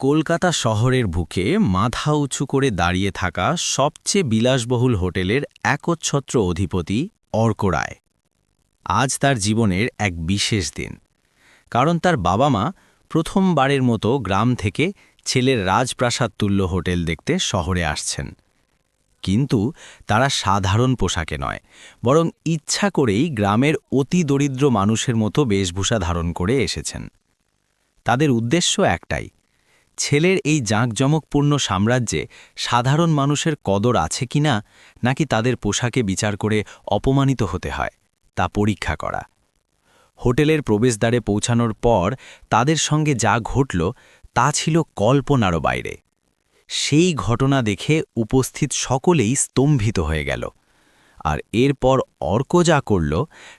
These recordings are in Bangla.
কলকাতা শহরের বুকে মাথা উঁচু করে দাঁড়িয়ে থাকা সবচেয়ে বিলাসবহুল হোটেলের একচ্ছত্র অধিপতি অর্ক রায়। আজ তার জীবনের এক বিশেষ দিন, কারণ তার বাবা মা প্রথমবারের মতো গ্রাম থেকে ছেলের রাজপ্রাসাদ তুল্য হোটেল দেখতে শহরে আসছেন। কিন্তু তারা সাধারণ পোশাকে নয়, বরং ইচ্ছা করেই গ্রামের অতি দরিদ্র মানুষের মতো বেশভূষা ধারণ করে এসেছেন। তাদের উদ্দেশ্য একটাই ছেলের এই জাঁকজমকপূর্ণ সাম্রাজ্যে সাধারণ মানুষের কদর আছে কিনা নাকি তাদের পোশাকে বিচার করে অপমানিত হতে হয়, তা পরীক্ষা করা। হোটেলের প্রবেশদ্বারে পৌঁছানোর পর তাদের সঙ্গে যা ঘটল, তা ছিল কল্পনারও বাইরে। সেই ঘটনা দেখে উপস্থিত সকলেই স্তম্ভিত হয়ে গেল। আর এরপর অর্ক যা করল,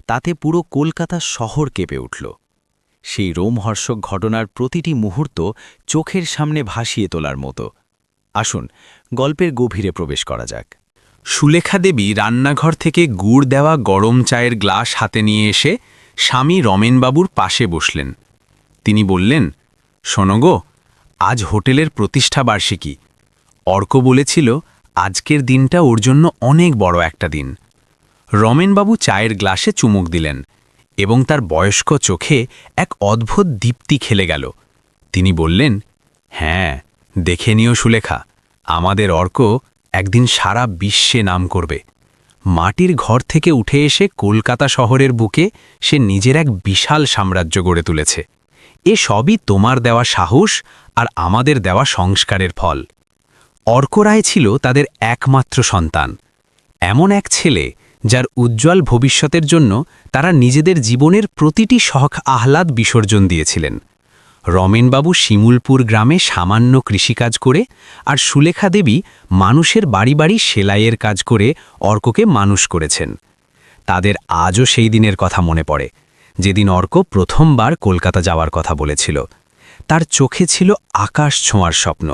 তাতে পুরো কলকাতা শহর কেঁপে উঠল। সেই রোমহর্ষক ঘটনার প্রতিটি মুহূর্ত চোখের সামনে ভাসিয়ে তোলার মতো। আসুন, গল্পের গভীরে প্রবেশ করা যাক। সুলেখা দেবী রান্নাঘর থেকে গুড় দেওয়া গরম চায়ের গ্লাস হাতে নিয়ে এসে স্বামী রমেনবাবুর পাশে বসলেন। তিনি বললেন শোনগো আজ হোটেলের প্রতিষ্ঠা বার্ষিকী। অর্ক বলেছিল, আজকের দিনটা ওর জন্য অনেক বড় একটা দিন। রমেনবাবু চায়ের গ্লাসে চুমুক দিলেন। এবং তার বয়স্ক চোখে এক অদ্ভুত দীপ্তি খেলে গেল। তিনি বললেন হ্যাঁ দেখে নিও সুলেখা, আমাদের অর্ক একদিন সারা বিশ্বে নাম করবে। মাটির ঘর থেকে উঠে এসে কলকাতা শহরের বুকে সে নিজের এক বিশাল সাম্রাজ্য গড়ে তুলেছে। এ সবই তোমার দেওয়া সাহস আর আমাদের দেওয়া সংস্কারের ফল। অর্ক রায় ছিল তাদের একমাত্র সন্তান। এমন এক ছেলে যার উজ্জ্বল ভবিষ্যতের জন্য তারা নিজেদের জীবনের প্রতিটি শখ আহ্লাদ বিসর্জন দিয়েছিলেন। রমেনবাবু শিমুলপুর গ্রামে সামান্য কৃষিকাজ করে আর সুলেখা দেবী মানুষের বাড়ি বাড়ি সেলাইয়ের কাজ করে অর্ককে মানুষ করেছেন। তাদের আজও সেই দিনের কথা মনে পড়ে, যেদিন অর্ক প্রথমবার কলকাতা যাওয়ার কথা বলেছিল। তার চোখে ছিল আকাশ ছোঁয়ার স্বপ্ন,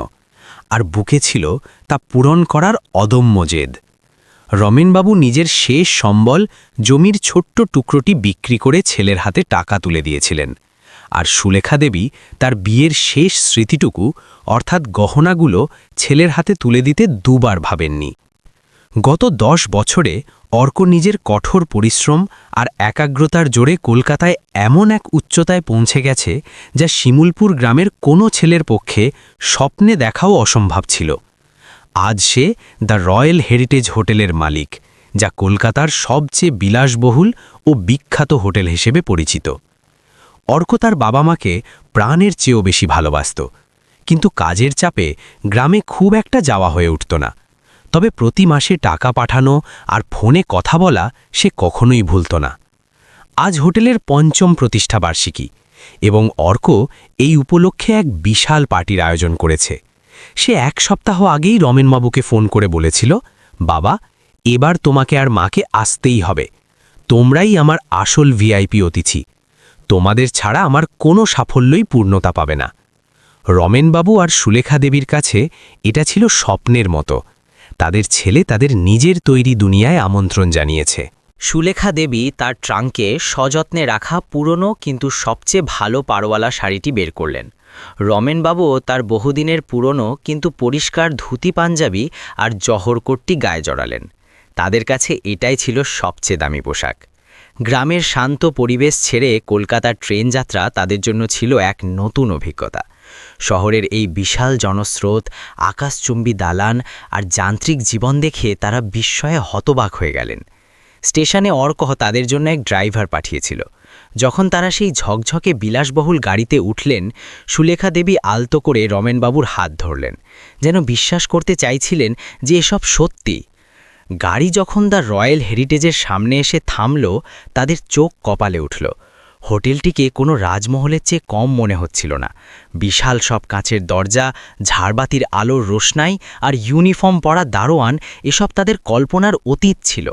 আর বুকে ছিল তা পূরণ করার অদম্য জেদ। রমেনবাবু নিজের শেষ সম্বল জমির ছোট্ট টুকরোটি বিক্রি করে ছেলের হাতে টাকা তুলে দিয়েছিলেন। আর সুলেখা দেবী তার বিয়ের শেষ স্মৃতিটুকু, অর্থাৎ গহনাগুলো, ছেলের হাতে তুলে দিতে দুবার ভাবেননি। গত দশ বছরে অর্ক নিজের কঠোর পরিশ্রম আর একাগ্রতার জোরে কলকাতায় এমন এক উচ্চতায় পৌঁছে গেছে, যা শিমুলপুর গ্রামের কোনো ছেলের পক্ষে স্বপ্নে দেখাও অসম্ভব ছিল। আজ সে দ্য রয়্যাল হেরিটেজ হোটেলের মালিক, যা কলকাতার সবচেয়ে বিলাসবহুল ও বিখ্যাত হোটেল হিসেবে পরিচিত। অর্ক তার বাবা মাকে প্রাণের চেয়েও বেশি ভালোবাসত, কিন্তু কাজের চাপে গ্রামে খুব একটা যাওয়া হয়ে উঠত না। তবে প্রতি মাসে টাকা পাঠানো আর ফোনে কথা বলা সে কখনোই ভুলত না। আজ হোটেলের পঞ্চম প্রতিষ্ঠা বার্ষিকী এবং অর্ক এই উপলক্ষে এক বিশাল পার্টির আয়োজন করেছে। সে এক সপ্তাহ আগেই রমেনবাবুকে ফোন করে বলেছিল, বাবা, এবার তোমাকে আর মাকে আসতেই হবে। তোমরাই আমার আসল ভিআইপি অতিথি। তোমাদের ছাড়া আমার কোনো সাফল্যই পূর্ণতা পাবে না। রমেনবাবু আর সুলেখা দেবীর কাছে এটা ছিল স্বপ্নের মতো। তাদের ছেলে তাদের নিজের তৈরি দুনিয়ায় আমন্ত্রণ জানিয়েছে। সুলেখা দেবী তার ট্রাঙ্কে সযত্নে রাখা পুরনো কিন্তু সবচেয়ে ভালো পারওয়ালা শাড়িটি বের করলেন। রমেনবাবুও তার বহুদিনের পুরনো কিন্তু পরিষ্কার ধুতি পাঞ্জাবি আর জহরকোটটি গায়ে জড়ালেন। তাদের কাছে এটাই ছিল সবচেয়ে দামি পোশাক। গ্রামের শান্ত পরিবেশ ছেড়ে কলকাতার ট্রেন যাত্রা তাদের জন্য ছিল এক নতুন অভিজ্ঞতা। শহরের এই বিশাল জনস্রোত, আকাশচুম্বী দালান আর যান্ত্রিক জীবন দেখে তারা বিস্ময়ে হতবাক হয়ে গেলেন। স্টেশনে অর্কহ তাদের জন্য এক ড্রাইভার পাঠিয়েছিল। যখন তারা সেই ঝকঝকে বিলাসবহুল গাড়িতে উঠলেন, সুলেখা দেবী আলতো করে রমেনবাবুর হাত ধরলেন, যেন বিশ্বাস করতে চাইছিলেন যে এসব সত্যি। গাড়ি যখন দ্য রয়্যাল হেরিটেজের সামনে এসে থামল, তাদের চোখ কপালে উঠল। হোটেলটিকে কোনো রাজমহলের চেয়ে কম মনে হচ্ছিল না। বিশাল সব কাঁচের দরজা, ঝাড়বাতির আলোর রোশনাই আর ইউনিফর্ম পরা দারোয়ান, এসব তাদের কল্পনার অতীত ছিল।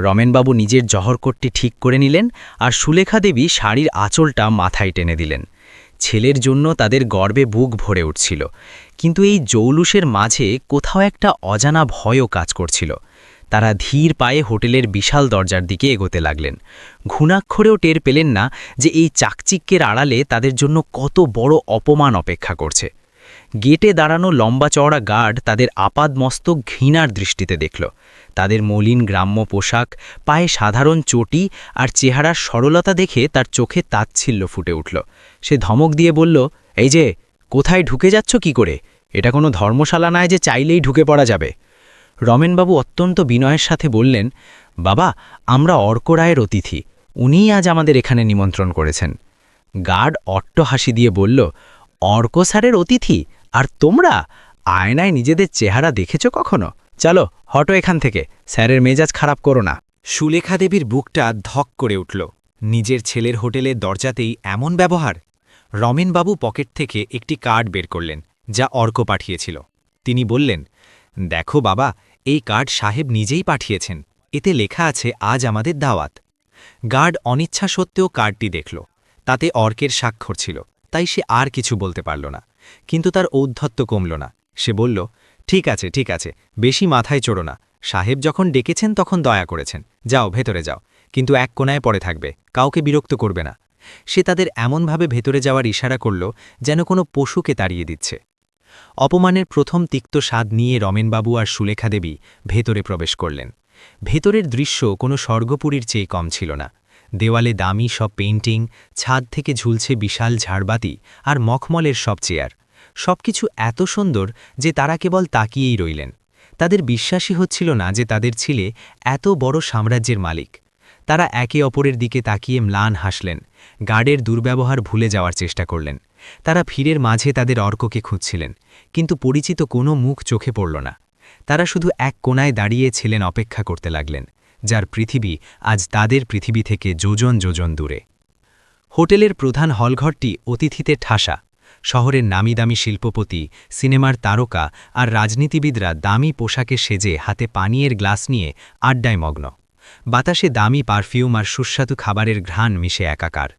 রমেনবাবু নিজের জহরকোটটি ঠিক করে নিলেন আর সুলেখা দেবী শাড়ির আঁচলটা মাথায় টেনে দিলেন। ছেলের জন্য তাদের গর্বে বুক ভরে উঠছিল। কিন্তু এই জৌলুসের মাঝে কোথাও একটা অজানা ভয়ও কাজ করছিল। তারা ধীর পায়ে হোটেলের বিশাল দরজার দিকে এগোতে লাগলেন। ঘুণাক্ষরেও টের পেলেন না যে এই চাকচিক্যের আড়ালে তাদের জন্য কত বড় অপমান অপেক্ষা করছে। গেটে দাঁড়ানো লম্বা চওড়া গার্ড তাদের আপাদমস্তক ঘৃণার দৃষ্টিতে দেখল। তাদের মলিন গ্রাম্য পোশাক, পায়ে সাধারণ চটি আর চেহারার সরলতা দেখে তার চোখে তাচ্ছিল্য ফুটে উঠল। সে ধমক দিয়ে বলল, এই যে, কোথায় ঢুকে যাচ্ছ কি করে? এটা কোনো ধর্মশালা নয় যে চাইলেই ঢুকে পড়া যাবে। রমেনবাবু অত্যন্ত বিনয়ের সাথে বললেন, বাবা, আমরা অর্ক রায়ের অতিথি। উনিই আজ আমাদের এখানে নিমন্ত্রণ করেছেন। গার্ড অট্ট হাসি দিয়ে বলল, অর্ক স্যারের অতিথি? আর তোমরা? আয়নায় নিজেদের চেহারা দেখেছ কখনো? চলো, হটো এখান থেকে। স্যারের মেজাজ খারাপ করো না। সুলেখা দেবীর বুকটা ধক করে উঠল। নিজের ছেলের হোটেলের দরজাতেই এমন ব্যবহার? রমেনবাবু পকেট থেকে একটি কার্ড বের করলেন, যা অর্ক পাঠিয়েছিল। তিনি বললেন, দেখো বাবা, এই কার্ড সাহেব নিজেই পাঠিয়েছেন। এতে লেখা আছে, আজ আমাদের দাওয়াত। গার্ড অনিচ্ছা সত্ত্বেও কার্ডটি দেখল। তাতে অর্কের স্বাক্ষর ছিল। তাই সে আর কিছু বলতে পারল না। কিন্তু তার ঔদ্ধত্য কমল না। সে বলল ঠিক আছে ঠিক আছে, বেশি মাথায় চড়ো না। সাহেব যখন ডেকেছেন তখন দয়া করেছেন। যাও, ভেতরে যাও। কিন্তু এক কোনায় পড়ে থাকবে, কাউকে বিরক্ত করবে না। সে তাদের এমনভাবে ভেতরে যাওয়ার ইশারা করল যেন কোনো পশুকে তাড়িয়ে দিচ্ছে। অপমানের প্রথম তিক্ত স্বাদ নিয়ে রমেনবাবু আর সুলেখা দেবী ভেতরে প্রবেশ করলেন। ভেতরের দৃশ্য কোনো স্বর্গপুরীর চেয়ে কম ছিল না। দেওয়ালে দামি সব পেইন্টিং, ছাদ থেকে ঝুলছে বিশাল ঝাড়বাতি আর মখমলের সব চেয়ার। সবকিছু এত সুন্দর যে তারা কেবল তাকিয়েই রইলেন। তাদের বিশ্বাসই হচ্ছিল না যে তাদের ছেলে এত বড় সাম্রাজ্যের মালিক। তারা একে অপরের দিকে তাকিয়ে ম্লান হাসলেন, গার্ডের দুর্ব্যবহার ভুলে যাওয়ার চেষ্টা করলেন। তারা ভিড়ের মাঝে তাদের অর্ককে খুঁজছিলেন, কিন্তু পরিচিত কোনো মুখ চোখে পড়ল না। তারা শুধু এক কোনায় দাঁড়িয়ে ছিলেন অপেক্ষা করতে লাগলেন, যার পৃথিবী আজ তাদের পৃথিবী থেকে যোজন যোজন দূরে। হোটেলের প্রধান হলঘরটি অতিথিতে ঠাসা শহরের নামিদামি শিল্পপতি, সিনেমার তারকা আর রাজনীতিবিদরা দামি পোশাকে সেজে হাতে পানীয়ের গ্লাস নিয়ে আড্ডায় মগ্ন। বাতাসে দামি পারফিউম আর সুস্বাদু খাবারের ঘ্রাণ মিশে একাকার।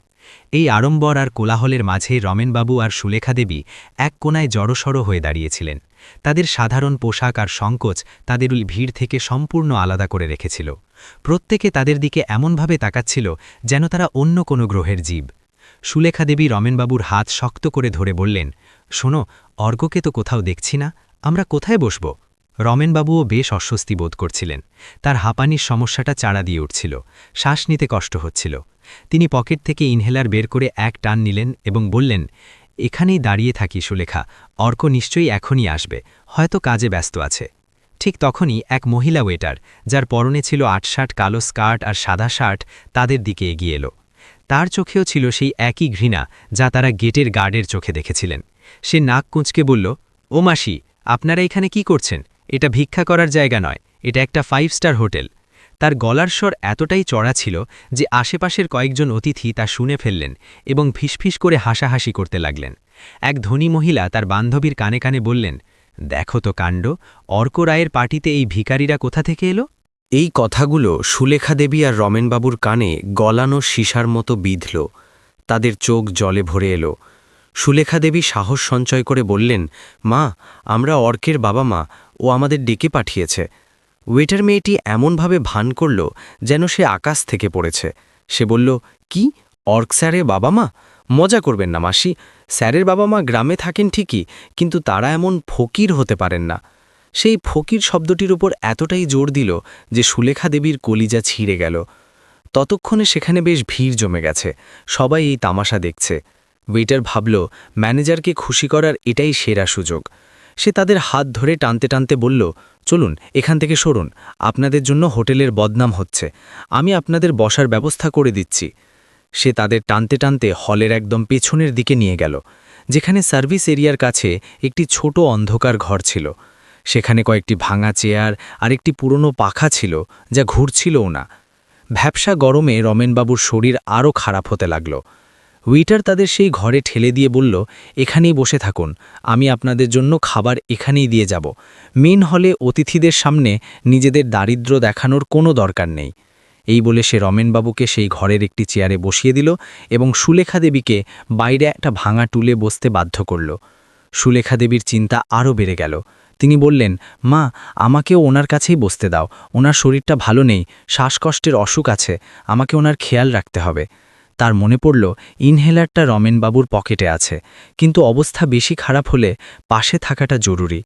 এই আড়ম্বর আর কোলাহলের মাঝে রমেনবাবু আর সুলেখা দেবী এক কোনায় জড়সড় হয়ে দাঁড়িয়েছিলেন। তাদের সাধারণ পোশাক আর সংকোচ তাদের ভিড় থেকে সম্পূর্ণ আলাদা করে রেখেছিল। প্রত্যেকে তাদের দিকে এমনভাবে তাকাচ্ছিল যেন তারা অন্য কোনো গ্রহের জীব। সুলেখা দেবী রমেনবাবুর হাত শক্ত করে ধরে বললেন, শোনো অর্ঘকে তো কোথাও দেখছি না, আমরা কোথায় বসব? রমেনবাবুও বেশ অস্বস্তি বোধ করছিলেন। তার হাঁপানির সমস্যাটা চাড়া দিয়ে উঠছিল, শ্বাস নিতে কষ্ট হচ্ছিল। তিনি পকেট থেকে ইনহেলার বের করে এক টান নিলেন এবং বললেন, এখানেই দাঁড়িয়ে থাকি সুলেখা, অর্ক নিশ্চয়ই এখনই আসবে, হয়তো কাজে ব্যস্ত আছে। ঠিক তখনই এক মহিলা ওয়েটার, যার পরনে ছিল আটশাট কালো স্কার্ট আর সাদা শার্ট, তাদের দিকে এগিয়ে এলো। তার চোখেও ছিল সেই একই ঘৃণা যা তারা গেটের গার্ডের চোখে দেখেছিলেন। সে নাক কুঁচকে বলল, ও মাসি, আপনারা এখানে কি করছেন? এটা ভিক্ষা করার জায়গা নয়, এটা একটা ফাইভ স্টার হোটেল। তার গলার স্বর এতটাই চড়া ছিল যে আশেপাশের কয়েকজন অতিথি তা শুনে ফেললেন এবং ফিসফিস করে হাসাহাসি করতে লাগলেন। এক ধনী মহিলা তার বান্ধবীর কানে কানে বললেন, দেখো তো কাণ্ড, অর্ক রায়ের পার্টিতে এই ভিকারিরা কোথা থেকে এলো? এই কথাগুলো সুলেখা দেবী আর রমেনবাবুর কানে গলানো সীসার মতো বিঁধল। তাদের চোখ জলে ভরে এলো। সুলেখা দেবী সাহস সঞ্চয় করে বললেন, মা, আমরা অর্কের বাবা মা, ও আমাদের ডেকে পাঠিয়েছে। ওয়েটার মেয়েটি এমনভাবে ভান করল যেন সে আকাশ থেকে পড়েছে। সে বলল, কি? অর্ক স্যারের বাবা মা? মজা করবেন না মাসি। স্যারের বাবা মা গ্রামে থাকেন ঠিকই, কিন্তু তারা এমন ফকির হতে পারেন না। সেই ফকির শব্দটির উপর এতটাই জোর দিল যে সুলেখা দেবীর কলিজা ছিঁড়ে গেল। ততক্ষণে সেখানে বেশ ভিড় জমে গেছে। সবাই এই তামাশা দেখছে। ওয়েটার ভাবল, ম্যানেজারকে খুশি করার এটাই সেরা সুযোগ। সে তাদের হাত ধরে টানতে টানতে বলল, চলুন, এখান থেকে সরুন। আপনাদের জন্য হোটেলের বদনাম হচ্ছে। আমি আপনাদের বসার ব্যবস্থা করে দিচ্ছি। সে তাদের টানতে টানতে হলের একদম পেছনের দিকে নিয়ে গেল, যেখানে সার্ভিস এরিয়ার কাছে একটি ছোট অন্ধকার ঘর ছিল। সেখানে কয়েকটি ভাঙা চেয়ার আর একটি পুরনো পাখা ছিল যা ঘুরছিলও না। ভ্যাবসা গরমে রমেনবাবুর শরীর আরও খারাপ হতে লাগল। উইটার তাদের সেই ঘরে ঠেলে দিয়ে বলল, এখানেই বসে থাকুন, আমি আপনাদের জন্য খাবার এখানেই দিয়ে যাব। মেন হলে অতিথিদের সামনে নিজেদের দারিদ্র্য দেখানোর কোনো দরকার নেই। এই বলে সে রমেনবাবুকে সেই ঘরের একটি চেয়ারে বসিয়ে দিল এবং সুলেখা দেবীকে বাইরে একটা ভাঙা টুলে বসতে বাধ্য করল। সুলেখা দেবীর চিন্তা আরও বেড়ে গেল। তিনি বললেন, মা, আমাকেও ওনার কাছেই বসতে দাও। ওনার শরীরটা ভালো নেই, শ্বাসকষ্টের অসুখ আছে, আমাকে ওনার খেয়াল রাখতে হবে। তার মনে পড়ল, ইনহেলারটা রমেনবাবুর পকেটে আছে, কিন্তু অবস্থা বেশি খারাপ হলে পাশে থাকাটা জরুরি।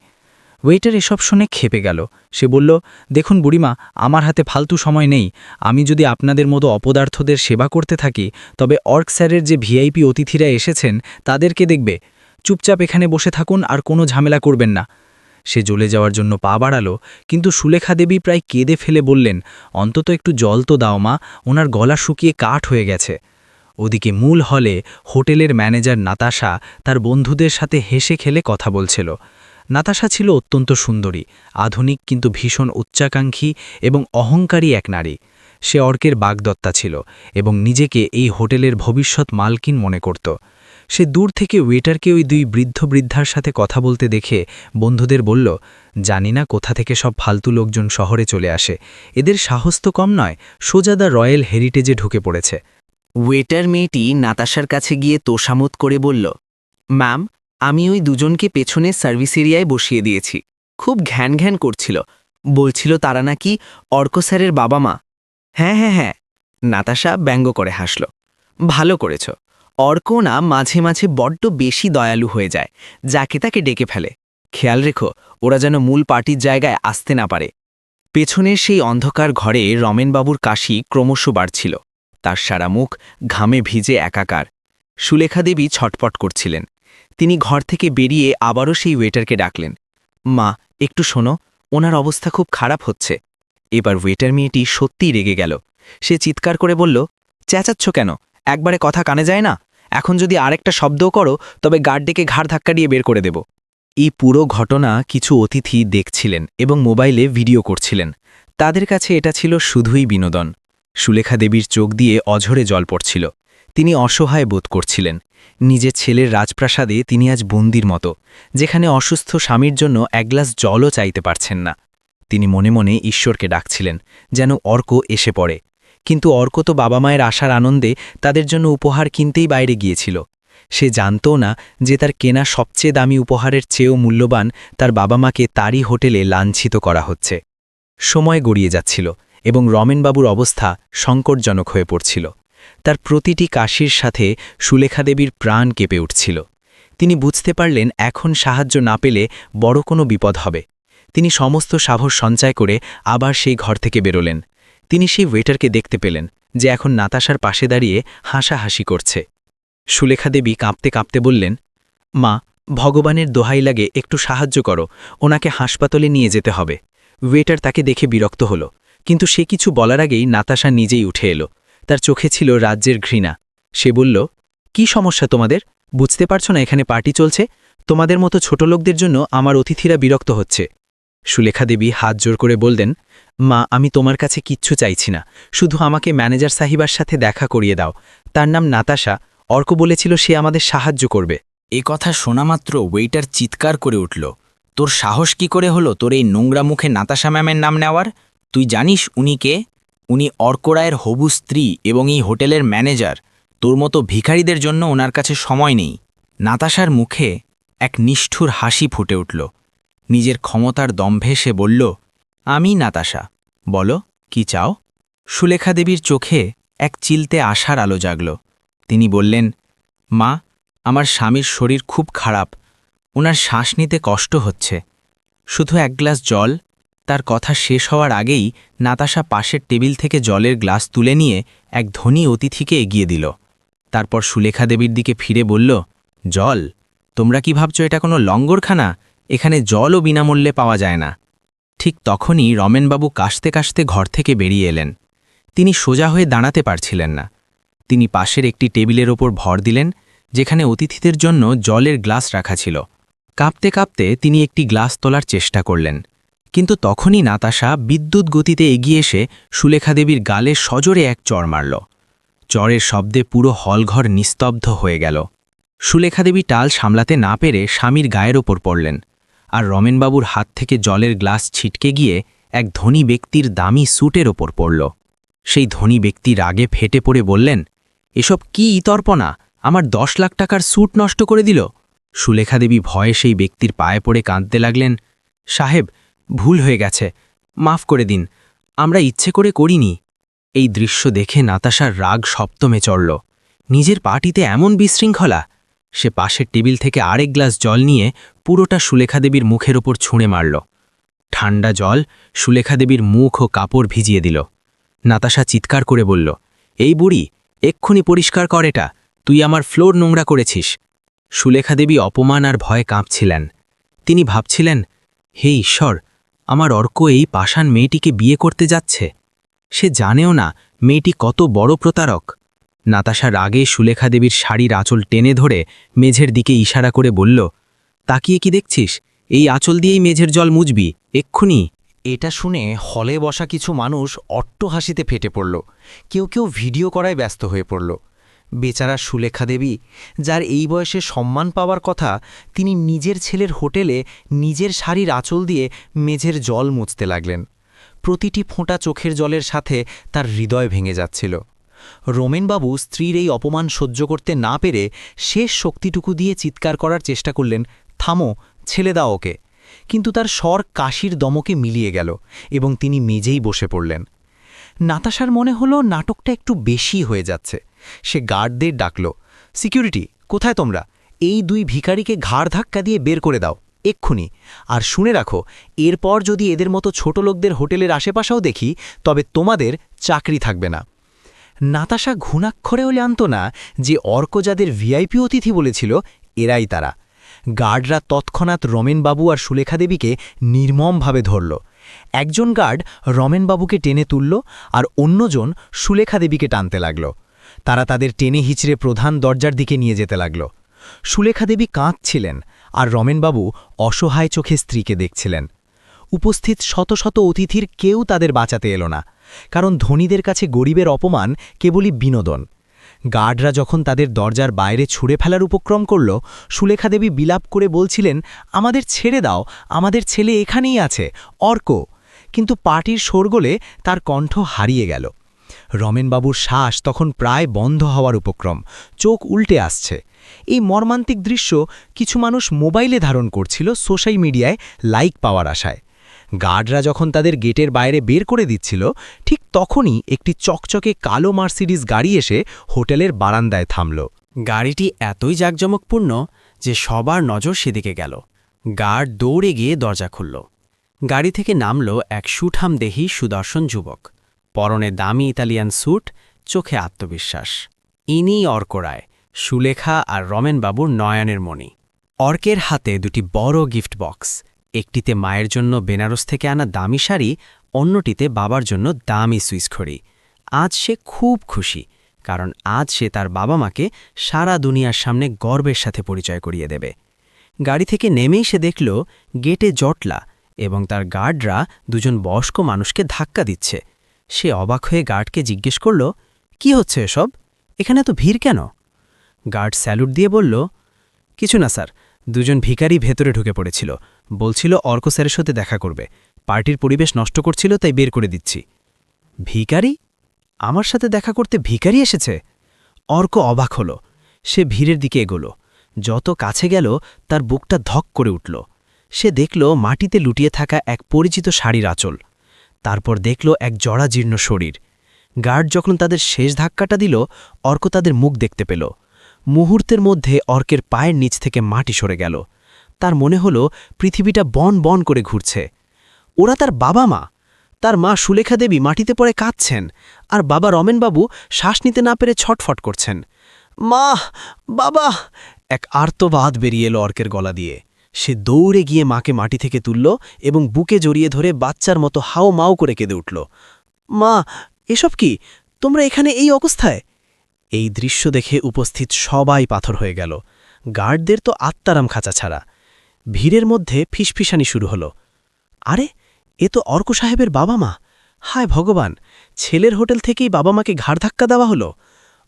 ওয়েটার এসব শুনে খেপে গেল। সে বলল, দেখুন বুড়িমা, আমার হাতে ফালতু সময় নেই। আমি যদি আপনাদের মতো অপদার্থদের সেবা করতে থাকি, তবে অর্ক স্যারের যে ভিআইপি অতিথিরা এসেছেন, তাদেরকে দেখবে। চুপচাপ এখানে বসে থাকুন আর কোনো ঝামেলা করবেন না। সে জ্বলে যাওয়ার জন্য পা বাড়ালো, কিন্তু সুলেখা দেবী প্রায় কেঁদে ফেলে বললেন, অন্তত একটু জল তো দাও মা, ওনার গলা শুকিয়ে কাঠ হয়ে গেছে। ওদিকে মূল হলে হোটেলের ম্যানেজার নাতাশা তার বন্ধুদের সাথে হেসে খেলে কথা বলছিল। নাতাশা ছিল অত্যন্ত সুন্দরী, আধুনিক কিন্তু ভীষণ উচ্চাকাঙ্ক্ষী এবং অহংকারী এক নারী। সে অর্কের বাগদত্তা ছিল এবং নিজেকে এই হোটেলের ভবিষ্যৎ মালকিন মনে করত। সে দূর থেকে ওয়েটারকে ওই দুই বৃদ্ধ বৃদ্ধার সাথে কথা বলতে দেখে বন্ধুদের বলল, জানি না কোথা থেকে সব ফালতু লোকজন শহরে চলে আসে। এদের সাহস তো কম নয় সোজাদা রয়্যাল হেরিটেজে ঢুকে পড়েছে। ওয়েটার মেয়েটি নাতাশার কাছে গিয়ে তোষামত করে বলল, ম্যাম, আমি ওই দুজনকে পেছনে সার্ভিস এরিয়ায় বসিয়ে দিয়েছি। খুব ঘ্যান ঘ্যান করছিল। বলছিল তারা নাকি অর্ক স্যারের বাবা মা। হ্যাঁ হ্যাঁ হ্যাঁ নাতাশা ব্যঙ্গ করে হাসল। ভালো করেছ। অর্ক না মাঝে মাঝে বড্ড বেশি দয়ালু হয়ে যায়, যাকে তাকে ডেকে ফেলে। খেয়াল রেখো, ওরা যেন মূল পার্টির জায়গায় আসতে না পারে। পেছনের সেই অন্ধকার ঘরে রমেনবাবুর কাশি ক্রমশ বাড়ছিল। তার সারা মুখ ঘামে ভিজে একাকার। সুলেখা দেবী ছটপট করছিলেন। তিনি ঘর থেকে বেরিয়ে আবারও সেই ওয়েটারকে ডাকলেন। মা, একটু শোনো, ওনার অবস্থা খুব খারাপ হচ্ছে। এবার ওয়েটার মেয়েটি সত্যিই রেগে গেল। সে চিৎকার করে বলল, চেঁচাচ্ছ কেন? একবারে কথা কানে যায় না? এখন যদি আরেকটা শব্দও করো, তবে গার্ড ডেকে ঘাড় ধাক্কা দিয়ে বের করে দেব। এই পুরো ঘটনা কিছু অতিথি দেখছিলেন এবং মোবাইলে ভিডিও করছিলেন। তাদের কাছে এটা ছিল শুধুই বিনোদন। সুলেখা দেবীর চোখ দিয়ে অঝরে জল পড়ছিল। তিনি অসহায় বোধ করছিলেন। নিজের ছেলের রাজপ্রাসাদে তিনি আজ বন্দির মতো, যেখানে অসুস্থ স্বামীর জন্য এক গ্লাস জলও চাইতে পারছেন না। তিনি মনে মনে ঈশ্বরকে ডাকছিলেন, যেন অর্ক এসে পড়ে। কিন্তু অর্ক তো বাবা মায়ের আশার আনন্দে তাদের জন্য উপহার কিনতেই বাইরে গিয়েছিল। সে জানতও না যে তার কেনা সবচেয়ে দামি উপহারের চেয়েও মূল্যবান তার বাবা মাকে তারই হোটেলে লাঞ্ছিত করা হচ্ছে। সময় গড়িয়ে যাচ্ছিল এবং রমেনবাবুর অবস্থা সংকটজনক হয়ে পড়ছিল। তার প্রতিটি কাশির সাথে সুলেখা দেবীর প্রাণ কেঁপে উঠছিল। তিনি বুঝতে পারলেন এখন সাহায্য না পেলে বড় কোনো বিপদ হবে। তিনি সমস্ত সাহস সঞ্চয় করে আবার সেই ঘর থেকে বেরোলেন। তিনি সেই ওয়েটারকে দেখতে পেলেন, যে এখন নাতাশার পাশে দাঁড়িয়ে হাসাহাসি করছে। সুলেখা দেবী কাঁপতে কাঁপতে বললেন, মা, ভগবানের দোহাই লাগে, একটু সাহায্য করো, ওনাকে হাসপাতালে নিয়ে যেতে হবে। ওয়েটার তাকে দেখে বিরক্ত হল, কিন্তু সে কিছু বলার আগেই নাতাশা নিজেই উঠে এলো। তার চোখে ছিল রাজ্যের ঘৃণা। সে বলল, কি সমস্যা তোমাদের? বুঝতে পারছ না এখানে পার্টি চলছে? তোমাদের মতো ছোট লোকদের জন্য আমার অতিথিরা বিরক্ত হচ্ছে। সুলেখা দেবী হাত জোর করে বললেন, মা, আমি তোমার কাছে কিচ্ছু চাইছি না। শুধু আমাকে ম্যানেজার সাহিবার সাথে দেখা করিয়ে দাও। তার নাম নাতাশা। অর্ক বলেছিল সে আমাদের সাহায্য করবে। এ কথা শোনামাত্র ওয়েটার চিৎকার করে উঠল। তোর সাহস কি করে হলো তোর এই নোংরা মুখে নাতাশা ম্যামের নাম নেওয়ার? তুই জানিস উনি কে? উনি অর্করায়ের হবু স্ত্রী এবং এই হোটেলের ম্যানেজার। তোর মতো ভিখারিদের জন্য ওনার কাছে সময় নেই। নাতাশার মুখে এক নিষ্ঠুর হাসি ফুটে উঠল। নিজের ক্ষমতার দম্ভে সে বলল, আমি নাতাশা। বলো, কি চাও? সুলেখা দেবীর চোখে এক চিলতে আশার আলো জাগল। তিনি বললেন, মা, আমার স্বামীর শরীর খুব খারাপ। ওনার শ্বাস নিতে কষ্ট হচ্ছে। শুধু এক গ্লাস জল, তার কথা শেষ হওয়ার আগেই নাতাশা পাশের টেবিল থেকে জলের গ্লাস তুলে নিয়ে এক ধনী অতিথিকে এগিয়ে দিল। তারপর সুলেখা দেবীর দিকে ফিরে বলল, জল, তোমরা কি ভাবছ এটা কোনো লঙ্গরখানা? এখানে জলও বিনামূল্যে পাওয়া যায় না। ঠিক তখনই রমেনবাবু কাশতে কাশতে ঘর থেকে বেরিয়ে এলেন। তিনি সোজা হয়ে দাঁড়াতে পারছিলেন না। তিনি পাশের একটি টেবিলের ওপর ভর দিলেন, যেখানে অতিথিদের জন্য জলের গ্লাস রাখা ছিল। কাঁপতে কাঁপতে তিনি একটি গ্লাস তোলার চেষ্টা করলেন। কিন্তু তখনই নাতাশা বিদ্যুৎ গতিতে এগিয়ে এসে সুলেখা দেবীর গালে সজোরে এক চর মারল। চরের শব্দে পুরো হলঘর নিস্তব্ধ হয়ে গেল। সুলেখা দেবী টাল সামলাতে না পেরে স্বামীর গায়ের ওপর পড়লেন। আর রমেনবাবুর হাত থেকে জলের গ্লাস ছিটকে গিয়ে এক ধনী ব্যক্তির দামি স্যুটের ওপর পড়ল। সেই ধনী ব্যক্তি রাগে ফেটে পড়ে বললেন, এসব কি ইতর্পণা? আমার দশ লাখ টাকার স্যুট নষ্ট করে দিল। সুলেখা দেবী ভয়ে সেই ব্যক্তির পায়ে পড়ে কাঁদতে লাগলেন, সাহেব, ভুল হয়ে গেছে, মাফ করে দিন, আমরা ইচ্ছে করে করিনি। এই দৃশ্য দেখে নাতাশার রাগ সপ্তমে চড়ল। নিজের পার্টিতে এমন বিশৃঙ্খলা, সে পাশের টেবিল থেকে আরেক গ্লাস জল নিয়ে পুরোটা সুলেখা দেবীর মুখের ওপর ছুঁড়ে মারল। ঠান্ডা জল সুলেখা দেবীর মুখ ও কাপড় ভিজিয়ে দিল। নাতাশা চিৎকার করে বলল, এই বুড়ি, এক্ষুনি পরিষ্কার কর এটা, তুই আমার ফ্লোর নোংরা করেছিস। সুলেখা দেবী অপমান আর ভয়ে কাঁপছিলেন। তিনি ভাবছিলেন, হে ঈশ্বর, আমার অর্ক এই পাষাণ মেয়েটিকে বিয়ে করতে যাচ্ছে? সে জানেও না মেয়েটি কত বড় প্রতারক। নাতাশা রাগে সুলেখা দেবীর শাড়ির আঁচল টেনে ধরে মেঝের দিকে ইশারা করে বলল তাকিয়ে কি দেখছিস? এই আঁচল দিয়েই মেঝের জল মুজবি এক্ষুনি। এটা শুনে হলে বসা কিছু মানুষ অট্ট হাসিতে ফেটে পড়ল। কেউ কেউ ভিডিও করায় ব্যস্ত হয়ে পড়ল। বেচারা সুলেখা দেবী, যার এই বয়সে সম্মান পাওয়ার কথা তিনি নিজের ছেলের হোটেলে নিজের শাড়ির আঁচল দিয়ে মেঝের জল মুছতে লাগলেন। প্রতিটি ফোঁটা চোখের জলের সাথে তার হৃদয় ভেঙে যাচ্ছিল। রোমেনবাবু স্ত্রীর এই অপমান সহ্য করতে না পেরে শেষ শক্তিটুকু দিয়ে চিৎকার করার চেষ্টা করলেন থামো, ছেলে দাও ওকে। কিন্তু তার স্বর কাশির দমকে মিলিয়ে গেল এবং তিনি মেজেই বসে পড়লেন। নাতাশার মনে হলো নাটকটা একটু বেশি হয়ে যাচ্ছে। সে গার্ডদের ডাকল, সিকিউরিটি, কোথায় তোমরা? এই দুই ভিখারিকে ঘাড় ধাক্কা দিয়ে বের করে দাও, এক্ষুনি। আর শুনে রাখো, এরপর যদি এদের মতো ছোট লোকদের হোটেলের আশেপাশেও দেখি, তবে তোমাদের চাকরি থাকবে না। নাতাশা ঘুণাক্ষরেও জানত না যে অর্ক যাদের ভিআইপি অতিথি বলেছিল, এরাই তারা। গার্ডরা তৎক্ষণাৎ রমেনবাবু আর সুলেখা দেবীকে নির্মমভাবে ধরল। একজন গার্ড রমেনবাবুকে টেনে তুলল আর অন্যজন সুলেখা দেবীকে টানতে লাগল। তারা তাদের টেনে হিচড়ে প্রধান দরজার দিকে নিয়ে যেতে লাগল। সুলেখা দেবী কাঁদছিলেন আর রমেনবাবু অসহায় চোখে স্ত্রীকে দেখছিলেন। উপস্থিত শত শত অতিথির কেউ তাদের বাঁচাতে এলো না, কারণ ধনীদের কাছে গরিবের অপমান কেবলই বিনোদন। গার্ডরা যখন তাদের দরজার বাইরে ছুঁড়ে ফেলার উপক্রম করল, সুলেখা দেবী বিলাপ করে বলছিলেন, আমাদের ছেড়ে দাও, আমাদের ছেলে এখানেই আছে, অর্ক। কিন্তু পার্টির শোরগোলে তার কণ্ঠ হারিয়ে গেল। রমেনবাবুর শ্বাস তখন প্রায় বন্ধ হওয়ার উপক্রম, চোখ উল্টে আসছে। এই মর্মান্তিক দৃশ্য কিছু মানুষ মোবাইলে ধারণ করছিল সোশ্যাল মিডিয়ায় লাইক পাওয়ার আশায়। গার্ডরা যখন তাদের গেটের বাইরে বের করে দিচ্ছিল, ঠিক তখনই একটি চকচকে কালো মার্সিডিস গাড়ি এসে হোটেলের বারান্দায় থামল। গাড়িটি এতই জাঁকজমকপূর্ণ যে সবার নজর সেদিকে গেল। গার্ড দৌড়ে গিয়ে দরজা খুলল। গাড়ি থেকে নামল এক সুঠাম দেহি সুদর্শন যুবক। পরনে দামি ইতালিয়ান স্যুট, চোখে আত্মবিশ্বাস। ইনি অর্করায়, সুলেখা আর রমেনবাবুর নয়নের মণি। অর্কের হাতে দুটি বড় গিফট বক্স। একটিতে মায়ের জন্য বেনারস থেকে আনা দামি শাড়ি, অন্যটিতে বাবার জন্য দামি সুইসখড়ি আজ সে খুব খুশি, কারণ আজ সে তার বাবা মাকে সারা দুনিয়ার সামনে গর্বের সাথে পরিচয় করিয়ে দেবে। গাড়ি থেকে নেমেই সে দেখল, গেটে জটলা এবং তার গার্ডরা দুজন বয়স্ক মানুষকে ধাক্কা দিচ্ছে। সে অবাক হয়ে গার্ডকে জিজ্ঞেস করল, কি হচ্ছে এসব? এখানে তো ভিড় কেন? গার্ড স্যালুট দিয়ে বলল, কিছু না স্যার দুজন ভিখারি ভেতরে ঢুকে পড়েছিল। বলছিল, অর্ক স্যারের সাথে দেখা করবে। পার্টির পরিবেশ নষ্ট করছিল, তাই বের করে দিচ্ছি। ভিখারি? আমার সাথে দেখা করতে ভিখারি এসেছে? অর্ক অবাক হল। সে ভিড়ের দিকে এগোল। যত কাছে গেল, তার বুকটা ধক করে উঠল। সে দেখল, মাটিতে লুটিয়ে থাকা এক পরিচিত শাড়ির আঁচল। তারপর দেখল, এক জরাজীর্ণ শরীর। গার্ড যখন তাদের শেষ ধাক্কাটা দিল, অর্ক তাদের মুখ দেখতে পেল। মুহূর্তের মধ্যে অর্কের পায়ের নিচ থেকে মাটি সরে গেল। তার মনে হল পৃথিবীটা বন বন করে ঘুরছে। ওরা তার বাবা মা। তার মা সুলেখা দেবী মাটিতে পড়ে কাঁদছেন আর বাবা রমেনবাবু শ্বাস নিতে না পেরে ছটফট করছেন। মা বাবা! এক আর্তবাদ বেরিয়ে এলো অর্কের গলা দিয়ে। সে দৌড়ে গিয়ে মাকে মাটি থেকে তুলল এবং বুকে জড়িয়ে ধরে বাচ্চার মতো হাও মাও করে কেঁদে উঠল। মা, এসব কি? তোমরা এখানে এই অবস্থায়? এই দৃশ্য দেখে উপস্থিত সবাই পাথর হয়ে গেল। গার্ডদের তো আত্মারাম খাঁচা ছাড়া। ভিড়ের মধ্যে ফিসফিসানি শুরু হলো। আরে, এ তো অর্ক সাহেবের বাবা মা। হায় ভগবান, ছেলের হোটেল থেকেই বাবা মাকে ঘাড় ধাক্কা দেওয়া হলো।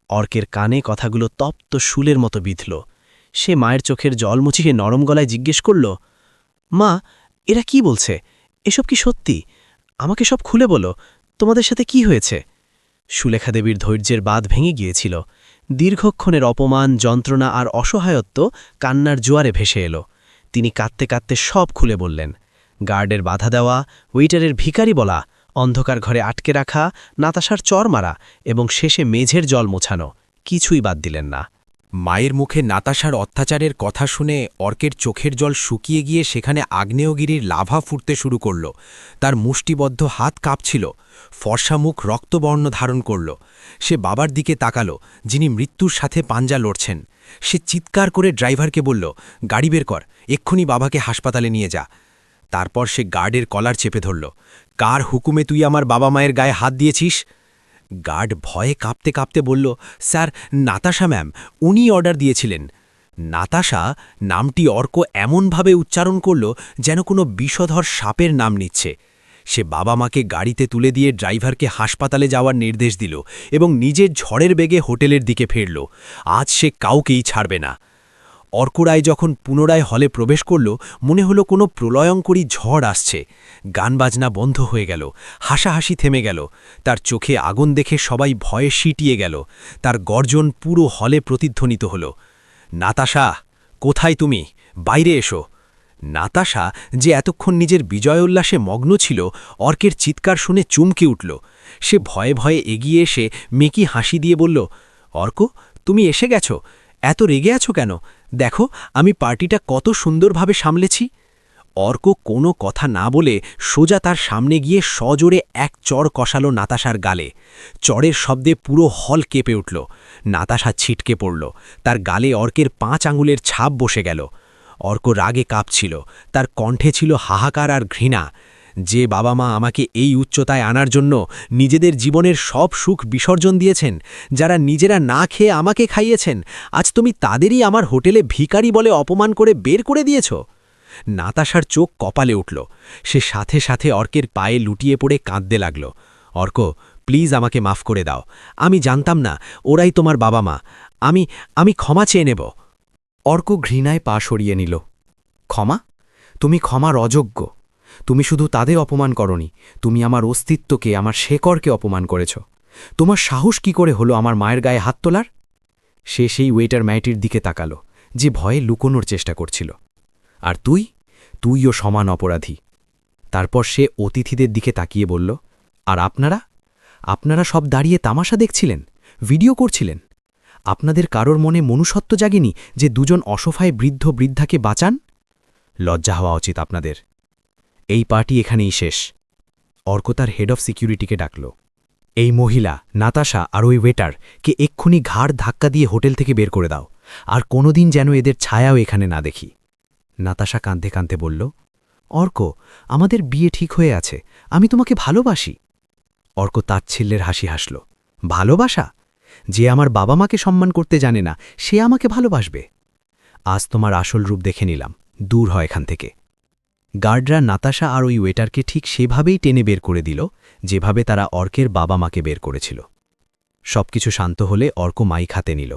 অর্কের কানে কথাগুলো তপ্ত শুলের মতো বিঁধল। সে মায়ের চোখের জল মুছিয়ে নরম গলায় জিজ্ঞেস করল, মা, এরা কি বলছে? এসব কি সত্যি? আমাকে সব খুলে বলো। তোমাদের সাথে কি হয়েছে? সুলেখা দেবীর ধৈর্যের বাঁধ ভেঙে গিয়েছিল। দীর্ঘক্ষণের অপমান, যন্ত্রণা আর অসহায়ত্ব কান্নার জোয়ারে ভেসে এলো। তিনি কাঁদতে কাঁদতে সব খুলে বললেন, গার্ডের বাধা দেওয়া, ওয়েটারের ভিকারি বলা, অন্ধকার ঘরে আটকে রাখা, নাতাশার চর মারা এবং শেষে মেঝের জল মোছানো, কিছুই বাদ দিলেন না। মায়ের মুখে নাতাশার অত্যাচারের কথা শুনে অর্কের চোখের জল শুকিয়ে গিয়ে সেখানে আগ্নেয়গিরির লাভা ফুটতে শুরু করল। তার মুষ্টিবদ্ধ হাত কাঁপছিল, ফর্সা মুখ রক্তবর্ণ ধারণ করল। সে বাবার দিকে তাকালো, যিনি মৃত্যুর সাথে পাঞ্জা লড়ছেন। সে চিৎকার করে ড্রাইভারকে বলল, গাড়ি বের কর, এক্ষুনি বাবাকে হাসপাতালে নিয়ে যা। তারপর সে গার্ডের কলার চেপে ধরল, কার হুকুমে তুই আমার বাবা মায়ের গায়ে হাত দিয়েছিস? গার্ড ভয়ে কাঁপতে কাঁপতে বলল, স্যার, নাতাশা ম্যাম উনি অর্ডার দিয়েছিলেন। নাতাশা নামটি অর্ক এমনভাবে উচ্চারণ করল যেন কোনো বিষধর সাপের নাম নিচ্ছে। সে বাবা মাকে গাড়িতে তুলে দিয়ে ড্রাইভারকে হাসপাতালে যাওয়ার নির্দেশ দিল এবং নিজের ঝড়ের বেগে হোটেলের দিকে ফিরল। আজ সে কাউকেই ছাড়বে না। অর্করায় যখন পুনরায় হলে প্রবেশ করল, মনে হলো কোনো প্রলয়ঙ্করী ঝড় আসছে। গান বাজনা বন্ধ হয়ে গেল, হাসাহাসি থেমে গেল, তার চোখে আগুন দেখে সবাই ভয়ে সিটিয়ে গেল, তার গর্জন পুরো হলে প্রতিধ্বনিত হল। নাতাশা, কোথায় তুমি? বাইরে এসো। নাতাশা, যে এতক্ষণ নিজের বিজয়োল্লাসে মগ্ন ছিল, অর্কের চিৎকার শুনে চুমকে উঠল। সে ভয়ে ভয়ে এগিয়ে এসে মেকি হাসি দিয়ে বলল, অর্ক, তুমি এসে গেছো? এত রেগে আছো কেন? দেখো, আমি পার্টিটা কত সুন্দরভাবে সামলেছি। অর্ক কোনো কথা না বলে সোজা তার সামনে গিয়ে সজোরে এক চড় কষালো নাতাশার গালে। চরের শব্দে পুরো হল কেঁপে উঠল। নাতাশা ছিটকে পড়ল। তার গালে অর্কের পাঁচ আঙুলের ছাপ বসে গেল। অর্ক রাগে কাঁপছিল। তার কণ্ঠে ছিল হাহাকার আর ঘৃণা। যে বাবা মা আমাকে এই উচ্চতায় আনার জন্য নিজেদের জীবনের সব সুখ বিসর্জন দিয়েছেন, যারা নিজেরা না খেয়ে আমাকে খাইয়েছেন, আজ তুমি তাদেরই আমার হোটেলে ভিখারি বলে অপমান করে বের করে দিয়েছ? নাতাশার চোখ কপালে উঠল। সে সাথে সাথে অর্কের পায়ে লুটিয়ে পড়ে কাঁদতে লাগল। অর্ক, প্লিজ আমাকে মাফ করে দাও। আমি জানতাম না, ওরাই তোমার বাবা মা। আমি আমি ক্ষমা চেয়ে নেব। অর্ক ঘৃণায় পা সরিয়ে নিল। ক্ষমা? তুমি ক্ষমার অযোগ্য। তুমি শুধু তাদের অপমান করনি, তুমি আমার অস্তিত্বকে, আমার শেকড়কে অপমান করেছ। তোমার সাহস কি করে হলো আমার মায়ের গায়ে হাত তোলার? সে সেই ওয়েটার ম্যাটির দিকে তাকালো, যে ভয়ে লুকোনোর চেষ্টা করছিল। আর তুই? তুইও সমান অপরাধী। তারপর সে অতিথিদের দিকে তাকিয়ে বলল, আর আপনারা? আপনারা সব দাঁড়িয়ে তামাশা দেখছিলেন, ভিডিও করছিলেন? আপনাদের কারোর মনে মনুষ্যত্ব জাগেনি যে দুজন অসফায় বৃদ্ধ বৃদ্ধাকে বাঁচান? লজ্জা হওয়া উচিত আপনাদের। এই পার্টি এখানেই শেষ। অর্ক তার হেড অফ সিকিউরিটিকে ডাকল। এই মহিলা, নাতাশা আর ওই ওয়েটার কে এক্ষুনি ঘাড় ধাক্কা দিয়ে হোটেল থেকে বের করে দাও, আর কোনোদিন যেন এদের ছায়াও এখানে না দেখি। নাতাশা কাঁদতে কাঁদতে বলল, অর্ক, আমাদের বিয়ে ঠিক হয়ে আছে, আমি তোমাকে ভালোবাসি। অর্ক তাচ্ছিল্যের হাসি হাসল, ভালোবাসা? যে আমার বাবা মাকে সম্মান করতে জানে না, সে আমাকে ভালোবাসবে। আজ তোমার আসল রূপ দেখে নিলাম, দূর হয় এখান থেকে। গার্ডরা নাতাশা আর ওই ওয়েটারকে ঠিক সেভাবেই টেনে বের করে দিল, যেভাবে তারা অর্কের বাবা মাকে বের করেছিল। সবকিছু শান্ত হলে অর্ক মাইক হাতে নিল।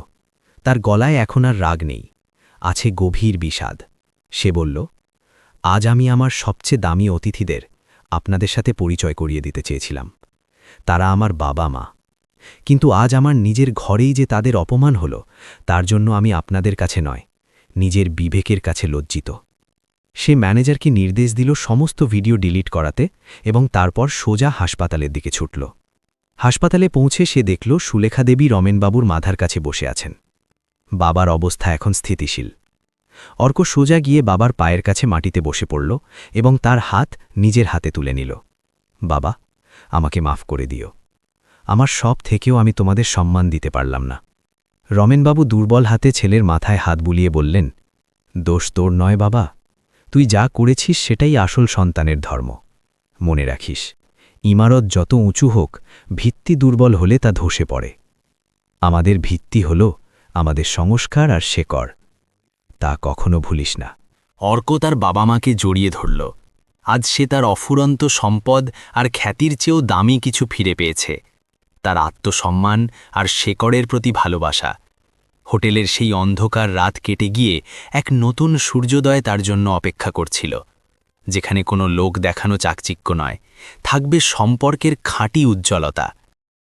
তার গলায় এখন আর রাগ নেই, আছে গভীর বিষাদ। সে বলল, আজ আমি আমার সবচেয়ে দামি অতিথিদের আপনাদের সাথে পরিচয় করিয়ে দিতে চেয়েছিলাম। তারা আমার বাবা মা কিন্তু আজ আমার নিজের ঘরেই যে তাদের অপমান হল, তার জন্য আমি আপনাদের কাছে নয়, নিজের বিবেকের কাছে লজ্জিত। সে ম্যানেজারকে নির্দেশ দিল সমস্ত ভিডিও ডিলিট করাতে এবং তারপর সোজা হাসপাতালের দিকে ছুটল। হাসপাতালে পৌঁছে সে দেখল সুলেখা দেবী রমেনবাবুর মাথার কাছে বসে আছেন। বাবার অবস্থা এখন স্থিতিশীল। অর্ক সোজা গিয়ে বাবার পায়ের কাছে মাটিতে বসে পড়ল এবং তার হাত নিজের হাতে তুলে নিল। বাবা, আমাকে মাফ করে দিও। আমার সব থেকেও আমি তোমাদের সম্মান দিতে পারলাম না। রমেনবাবু দুর্বল হাতে ছেলের মাথায় হাত বুলিয়ে বললেন, দোষ তোর নয় বাবা। তুই যা করেছিস সেটাই আসল সন্তানের ধর্ম। মনে রাখিস, ইমারত যত উঁচু হোক, ভিত্তি দুর্বল হলে তা ধসে পড়ে। আমাদের ভিত্তি হল আমাদের সংস্কার আর শেকড় তা কখনো ভুলিস না। অর্ক তার বাবা মাকে জড়িয়ে ধরল। আজ সে তার অফুরন্ত সম্পদ আর খ্যাতির চেয়েও দামি কিছু ফিরে পেয়েছে। তার আত্মসম্মান আর শেকড়ের প্রতি ভালোবাসা হোটেলের সেই অন্ধকার রাত কেটে গিয়ে এক নতুন সূর্যোদয় তার জন্য অপেক্ষা করছিল, যেখানে কোনো লোক দেখানো চাকচিক্য নয়, থাকবে সম্পর্কের খাঁটি উজ্জ্বলতা।